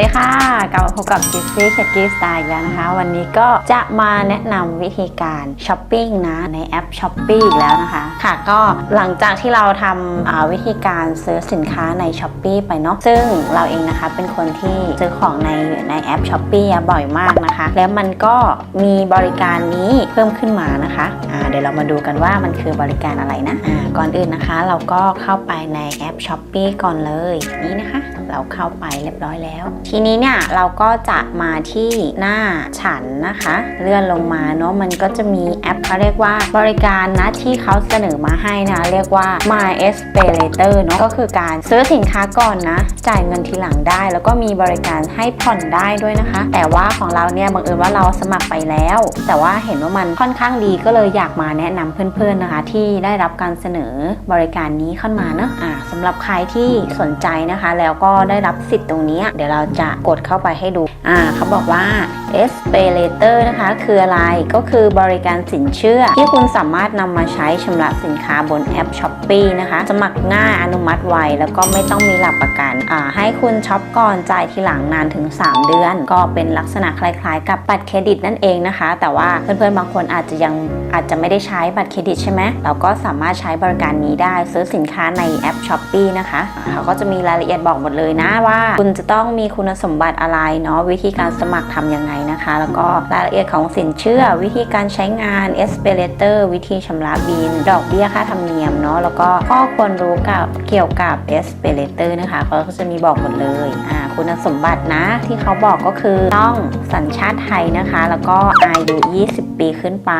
ดีค่ะ กลับมาพบกับจิฟฟี่เชคกี้สไตล์อีกแล้วนะคะ วันนี้ก็จะมาแนะนำวิธีการช้อปปิ้งนะ ในแอปช้อปปี้อีกแล้วนะคะ ค่ะก็หลังจากที่เราทำวิธีการซื้อสินค้าในช้อปปีไปเนาะซึ่งเราเองนะคะเป็นคนที่ซื้อของในในแอปช้อปปี้บ่อยมากนะคะ แล้วมันก็มีบริการนี้เพิ่มขึ้นมานะคะอ่าเดี๋ยวเรามาดูกันว่ามันคือบริการอะไรนะอ่าก่อนอื่นนะคะ เราก็เข้าไปในแอปช้อปปีก่อนเลยนี่นะคะ เราเข้าไปเรียบร้อยแล้วทีนี้เนี่ยเราก็จะมาที่หน้าฉันนะคะ เลื่อนลงมาเนาะมันก็จะมีแอปเขาเรียกว่าบริการนะที่เขาเสนอมาให้นะเรียกว่า My e s p a Later เนาะก็คือการซื้อสินค้าก่อนนะ จ่ายเงินทีหลังได้ แล้วก็มีบริการให้ผ่อนได้ด้วยนะคะ แต่ว่าของเราเนี่ยบังเอิญว่าเราสมัครไปแล้ว แต่ว่าเห็นว่ามันค่อนข้างดีก็เลยอยากมาแนะนำเพื่อนๆนะคะ ที่ได้รับการเสนอบริการนี้เข้ามาเนอะอ่าสำหรับใครที่สนใจนะคะ แล้วก็ได้รับสิทธิ์ตรงนี้เดี๋ยวเราจะกดเข้าไปให้ดูอ่าเขาบอกว่า s p a y Later นะคะ คืออะไรก็คือบริการสินเชื่อ ที่คุณสามารถนำมาใช้ชำระสินค้าบนแอป s h อ p e e นะคะ สมัครง่ายอนุมัติไว แล้วก็ไม่ต้องมีหลักประกันอ่าให้คุณช็อปก่อนจ่ายทีหลังนานถึง 3 เดือน ก็เป็นลักษณะคล้ายๆ กับบัตรเครดิตนั่นเองนะคะ แต่ว่าเพื่อนๆบางคนอาจจะยังอาจจะไม่ได้ใช้บัตรเครดิตใช่ไหมเราก็สามารถใช้บริการนี้ได้ซื้อสินค้าในแอป s h อ p e e นะคะเขาก็จะมีรายละเอียดบอกหมดเลยนะว่า คุณจะต้องมีคุณุณสมบัติอะไรเนาะวิธีการสมัครทำยังไงนะคะ แล้วก็รายละเอียดของสินเชื่อ วิธีการใช้งาน e s p a l a t o r วิธีชำระบิน ดอกเบี้ยค่าธรรมเนียมเนาะแล้วก็ข้อควรรู้กับเกี่ยวกับ e s p a l a t o r นะคะเขาก็จะมีบอกหมดเลยอ่าคุณสมบัตินะ ที่เขาบอกก็คือต้องสัญชาติไทยนะคะ แล้วก็อายุ 20 ปีขึ้นไป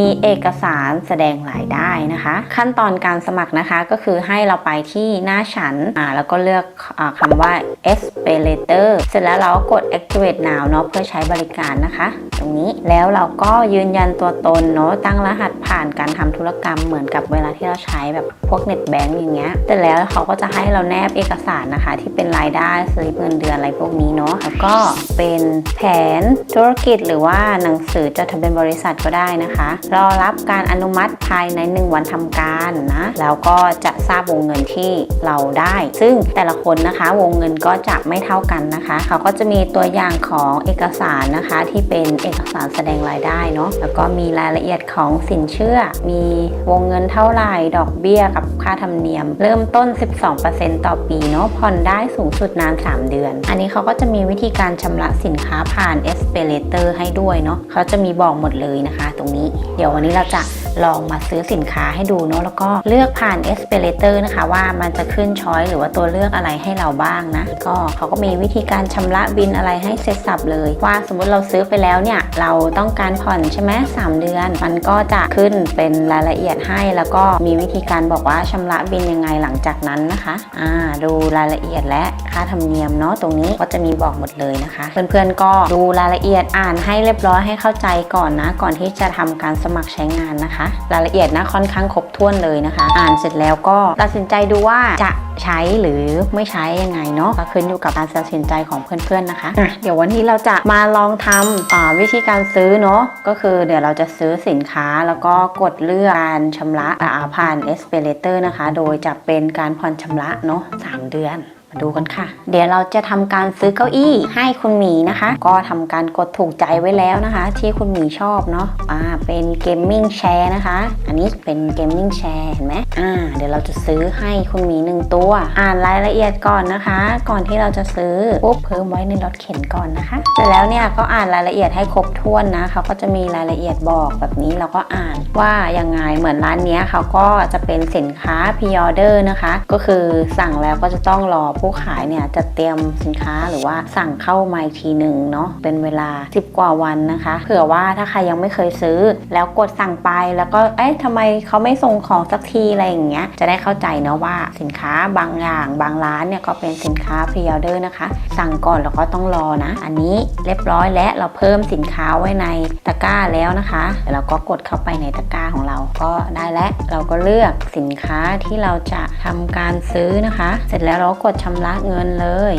มีเอกสารแสดงรายได้นะคะ ขั้นตอนการสมัครนะคะก็คือให้เราไปที่หน้าฉันอ่าแล้วก็เลือกอคำว่า e s p a l a t o r เสร็จแล้วเราก็กด activate now เนาะเพื่อใช้บริการนะคะ ตรงนี้แล้วเราก็ยืนยันตัวตนเนาะตั้งรหัสผ่านการทำธุรกรรมเหมือนกับเวลาที่เราใช้แบบพวกเน็ตแบงก์อย่างเงี้ยแต่แล้วเขาก็จะให้เราแนบเอกสารนะคะ ที่เป็นรายได้สลิปเงินเดือนอะไรพวกนี้เนาะแล้วก็เป็นแผนธุรกิจหรือว่าหนังสือจดทะเบียนบริษัทก็ได้นะคะ รอรับการอนุมัติภายใน 1 วันทำการนะแล้วก็จะทราบวงเงินที่เราได้ ซึ่งแต่ละคนนะคะวงเงินก็จะไม่เท่ากันนะคะ เขาก็จะมีตัวอย่างของเอกสารนะคะที่เป็นเอกสารแสดงรายได้เนาะแล้วก็มีรายละเอียดของสินเชื่อ มีวงเงินเท่าไหร่ดอกเบี้ยกับค่าธรรมเนียม เริ่มต้น 12%ต่อปีเนาะผ่อนได้สูงสุดนาน 3 เดือนอันนี้เขาก็จะมีวิธีการชำระสินค้าผ่านเอสเปเลเตอร์ให้ด้วยเนาะเขาจะมีบอกหมดเลยนะคะ ตรงนี้ เดี๋ยววันนี้เราจะลองมาซื้อสินค้าให้ดูเนาะแล้วก็เลือกผ่าน e s p a l a t o r นะคะ ว่ามันจะขึ้นช้อยหรือว่าตัวเลือกอะไรให้เราบ้างนะ ก็เขาก็มีวิธีการชำระบินอะไรให้เสร็จสับเลย ว่าสมมุติเราซื้อไปแล้วเนี่ย เราต้องการผ่อนใช่ไหม3เดือน มันก็จะขึ้นเป็นรายละเอียดให้แล้วก็มีวิธีการบอกว่าชำระบินยังไงหลังจากนั้นนะคะอ่าดูรายละเอียดและค่าธรรมเนียมเนาะตรงนี้ก็จะมีบอกหมดเลยนะคะ เพื่อนๆก็ดูรายละเอียดอ่านให้เรียบร้อยให้เข้าใจก่อนนะ ก่อนที่จะทำการสมัครใช้งานนะคะ รายละเอียดนะค่อนข้างครบถ้วนเลยนะคะ อ่านเสร็จแล้วก็ตัดสินใจดูว่าจะใช้หรือไม่ใช้ยังไงเนาะก็ขึ้นอยู่กับการตัดสินใจของเพื่อนๆนะคะะเดี๋ยววันนี้เราจะมาลองทำวิธีการซื้อเนาะก็คือเดี๋ยวเราจะซื้อสินค้าแล้วก็กดเลือกการชำระอ่าผ่าน e s p a l a t o r นะคะ โดยจะเป็นการผ่อนชำระเนาะ3เดือน มาดูกันค่ะ เดี๋ยวเราจะทำการซื้อเก้าอี้ให้คุณหมีนะคะ ก็ทำการกดถูกใจไว้แล้วนะคะ ที่คุณหมีชอบเนาะอ่าเป็นเกมมิ่งแชร์นะคะ อันนี้เป็นเกมมิ่งแชร์เห็นไหมอ่าเดี๋ยวเราจะซื้อให้คุณหมีหนึ่งตัว อ่านรายละเอียดก่อนนะคะ ก่อนที่เราจะซื้อปุ๊บเพิ่มไว้ในรถเข็นก่อนนะคะเสร็จแล้วเนี่ยก็อ่านรายละเอียดให้ครบถ้วนนะเขาก็จะมีรายละเอียดบอกแบบนี้เราก็อ่านว่ายังไงเหมือนร้านนี้เขาก็จะเป็นสินค้าพ r ออเดอร์นะคะ ก็คือสั่งแล้วก็จะต้องรอผู้ขายเนี่ยจะเตรียมสินค้าหรือว่าสั่งเข้ามาอีกทีหนึ่งเนาะเป็นเวลา 10 กว่าวันนะคะ เผื่อว่าถ้าใครยังไม่เคยซื้อ แล้วกดสั่งไปแล้วก็เอ๊ะทำไมเขาไม่ส่งของสักทีอะไรอย่างเงี้ยจะได้เข้าใจเนาะว่าสินค้าบางอย่างบางร้านเนี่ยก็เป็นสินค้าพ r ออเดอร์นะคะ สั่งก่อนแล้วก็ต้องรอนะ อันนี้เรียบร้อยและเราเพิ่มสินค้าไว้ในตะกร้าแล้วนะคะเดี๋ยวเราก็กดเข้าไปในตะกร้าของเราก็ได้แล้วเราก็เลือกสินค้าที่เราจะทำการซื้อนะคะ เสร็จแล้วเราก็กดชำระเงินเลย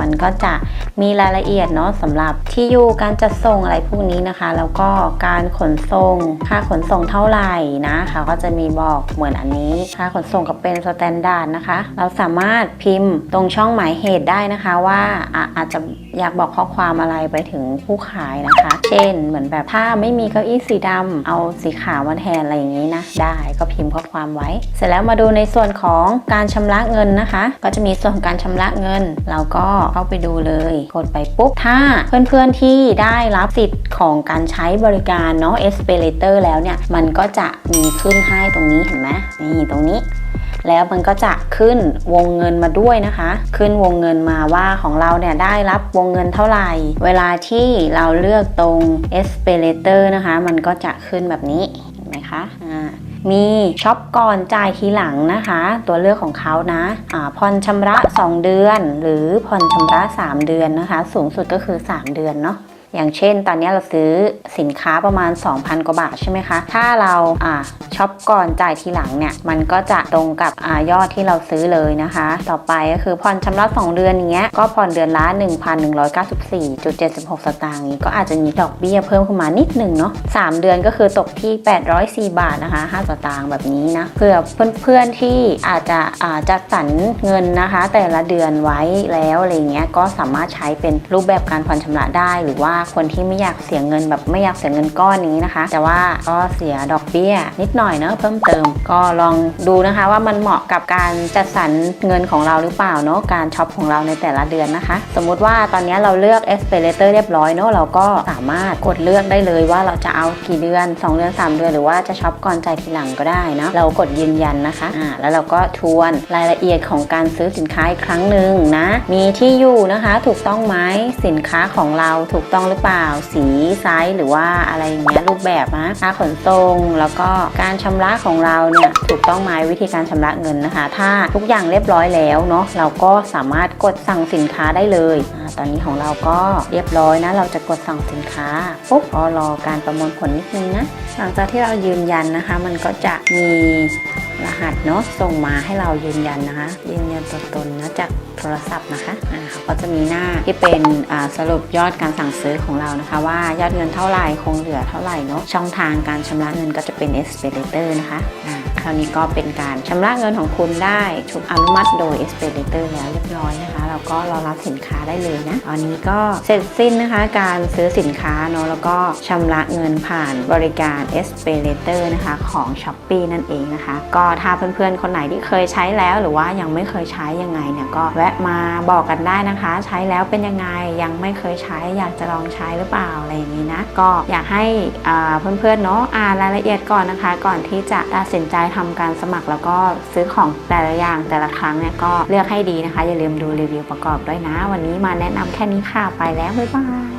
มันก็จะมีรายละเอียดเนาะสำหรับที่อยู่การจัดส่งอะไรพวกนี้นะคะ แล้วก็การขนส่ง ค่าขนส่งเท่าไหร่นะเขาก็จะมีบอกเหมือนอันนี้ ค่าขนส่งก็เป็นสแตนดาร์ดนะคะ เราสามารถพิมพ์ตรงช่องหมายเหตุได้นะคะว่าออาจจะ อยากบอกข้อความอะไรไปถึงผู้ขายนะคะ เช่นเหมือนแบบถ้าไม่มีเก้าอี้สีดำเอาสีขาวมาแทนอะไรอย่างนี้นะ ได้ก็พิมพ์ข้อความไว้ เสร็จแล้วมาดูในส่วนของการชำระเงินนะคะ ก็จะมีส่วนของการชำระเงิน เราก็เข้าไปดูเลย กดไปปุ๊บ ถ้าเพื่อนๆที่ได้รับสิทธิ์ของการใช้บริการเนาะ e s p a l a t o r แล้วเนี่ย มันก็จะมีขึ้นให้ตรงนี้เห็นไหมนี่ตรงนี้ แล้วมันก็จะขึ้นวงเงินมาด้วยนะคะ ขึ้นวงเงินมาว่าของเราเนี่ยได้รับวงเงินเท่าไหร่ เวลาที่เราเลือกตรง e s p a l a t o r นะคะ มันก็จะขึ้นแบบนี้เห็นไหมคะอ่ามีช็อปก่อนจ่ายทีหลังนะคะ ตัวเลือกของเขานะอาผ่อนชำระ 2 เดือน หรือผ่อนชำระ 3 เดือนนะคะ สูงสุดก็คือ 3 เดือนเนาะ อย่างเช่น ตอนนี้เราซื้อสินค้าประมาณ 2,000 กว่าบาทใช่ไหมคะ ถ้าเราอ่าช็อปก่อนจ่ายทีหลังเนี่ย มันก็จะตรงกับอายอดที่เราซื้อเลยนะคะ ต่อไปก็คือผ่อนชำระ 2 เดือนอย่างเงี้ย ก็ผ่อนเดือนละ 1,194.76 สตางค์นี้ก็อาจจะมีดอกเบี้ยเพิ่มขึ้นมานิดหนึ่งเนาะ3เดือนก็คือตกที่ 804 บาทนะคะ 5 สตางค์แบบนี้นะ เพื่อเพื่อนๆที่อาจจะอาจัดสรรเงินนะคะ แต่ละเดือนไว้แล้วอะไรเงี้ย ก็สามารถใช้เป็นรูปแบบการผ่อนชำระได้หรือว่าคนที่ไม่อยากเสียเงินแบบไม่อยากเสียเงินก้อนนี้นะคะ แต่ว่าก็เสียดอกเบี้ย นิดหน่อยเนาะเพิ่มเติม ก็ลองดูนะคะว่ามันเหมาะกับการจัดสรรเงินของเราหรือเปล่าเนาะการช็อปของเราในแต่ละเดือนนะคะ สมมุติว่าตอนนี้เราเลือก e s p a l a t o r เรียบร้อยเนาะเราก็สามารถกดเลือกได้เลยว่าเราจะเอากี่เดือน 2 เดือน 3 เดือน หรือว่าจะช็อปก่อนจ่ายทีหลังก็ได้เนาะเรากดยืนยันนะคะอ่าแล้วเราก็ทวนรายละเอียดของการซื้อสินค้าอีกครั้งหนึ่งนะ มีที่อยู่นะคะ ถูกต้องไหมสินค้าของเราถูกต้องหรือเปล่า สีไซส์หรือว่าอะไรอย่างเงี้ยรูปแบบนะค่าขนส่งแล้วก็การชำระของเราเนี่ยถูกต้องไหมวิธีการชำระเงินนะคะ ถ้าทุกอย่างเรียบร้อยแล้วเนาะเราก็สามารถกดสั่งสินค้าได้เลยอตอนนี้ของเราก็เรียบร้อยนะ เราจะกดสั่งสินค้าปุ๊บก็รอการประมวลผลนิดนึงนะหลังจากที่เรายืนยันนะคะ มันก็จะมี รหัสเนาะส่งมาให้เรายืนยันนะคะ ยืนยันตัวตนนะจากโทรศัพท์นะคะอ่าเขาก็จะมีหน้าที่เป็นอ่าสรุปยอดการสั่งซื้อของเรานะคะ ว่ายอดเงินเท่าไหร่คงเหลือเท่าไหร่เนาะช่องทางการชำระเงินก็จะเป็น e s p e d i t o r นะคะอ่าคราวนี้ก็เป็นการชำระเงินของคุณได้ถูกอนุมัติโดย e s p e d i t o r แล้วเรียบร้อยนะคะ เราก็รอรับสินค้าได้เลยนะตอนนี้ก็เสร็จสิ้นนะคะการซื้อสินค้าเนาะแล้วก็ชำระเงินผ่านบริการ e s p a l a t o r นะคะของ s h อ p e e นั่นเองนะคะ ก็ถ้าเพื่อนๆ คนไหนที่เคยใช้แล้ว หรือว่ายังไม่เคยใช้ยังไงเนี่ยก็แวะมาบอกกันได้นะคะ ใช้แล้วเป็นยังไงยังไม่เคยใช้อยากจะลองใช้หรือเปล่าอะไรอย่างนี้นะก็อยากให้เพื่อนๆเนาะอ่านรายละเอียดก่อนนะคะ ก่อนที่จะตัดสินใจทำการสมัครแล้วก็ซื้อของแต่ละอย่างแต่ละครั้งเนี่ยก็เลือกให้ดีนะคะ อย่าลืมดูรีวิวประกอบด้วยนะ วันนี้มาแนะนำแค่นี้ค่ะ ไปแล้ว บ๊ายบาย